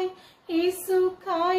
foi isso, cara.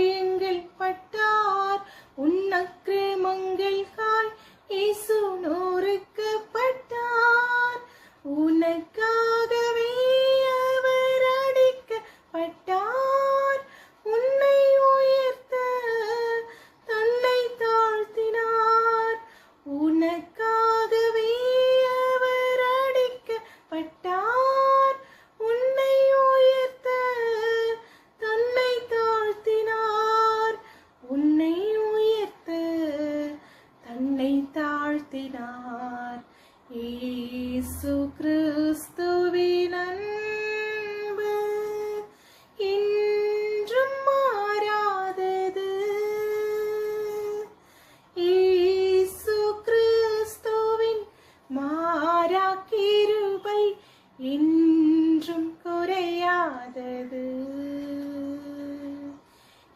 இன்றும் குறையாதது.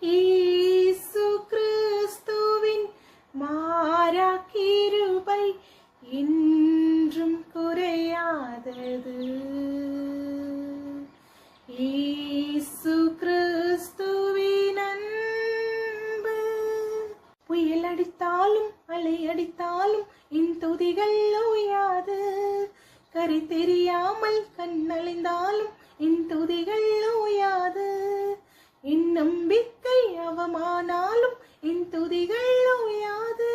ஈசு கிறிஸ்துவின் மாறா கிருபை இன்றும் குறையாதது. ஈசு கிறிஸ்துவின் அன்பு புயல் அடித்தாலும் அலை இன் துதிகள் ஓயாது கரை தெரியாமல் கண்ணழிந்தாலும் என் துதிகள் ஓயாது என் நம்பிக்கை அவமானாலும் என் துதிகள் ஓயாது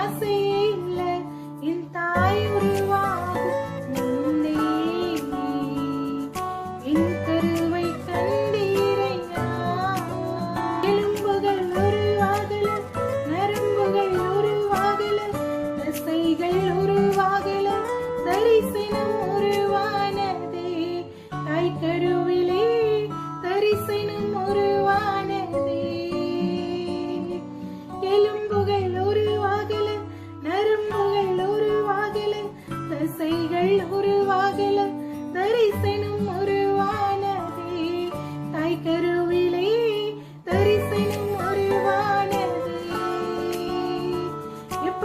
blessing.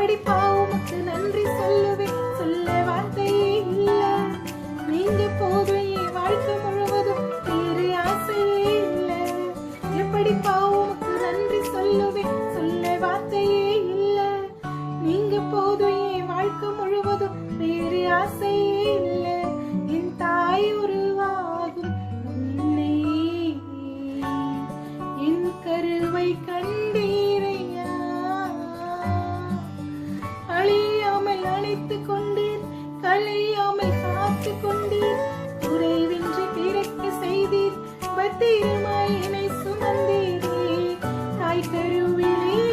இப்படி பாவமுக்கு நன்றி சொல்லுவேன் பத்திரமாய் என்னை சுமந்தீரே. தாய் கருவிலே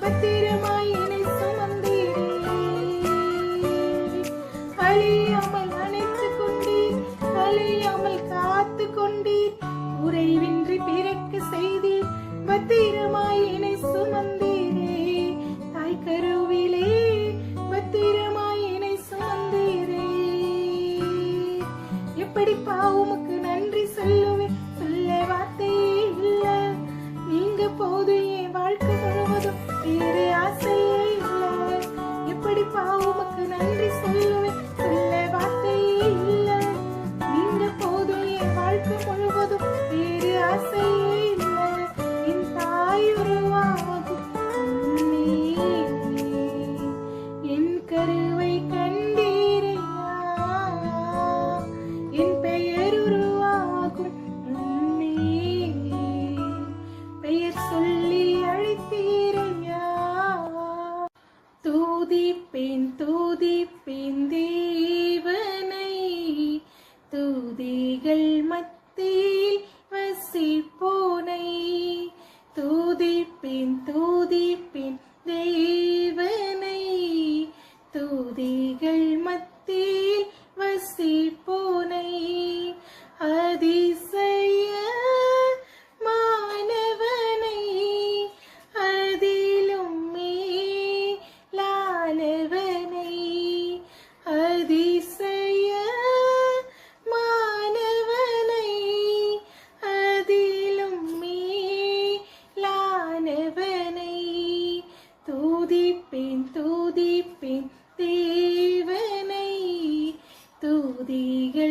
பத்திர தூதிகள் மத்தியில் வசிப்போனை. தூதிப்பின் தூதிப்பின் தேவனை. தூதிகள் மத்தியில் வசிப்போ தூதிப்பேன் தேவனை தூதிகள் மத்தியில்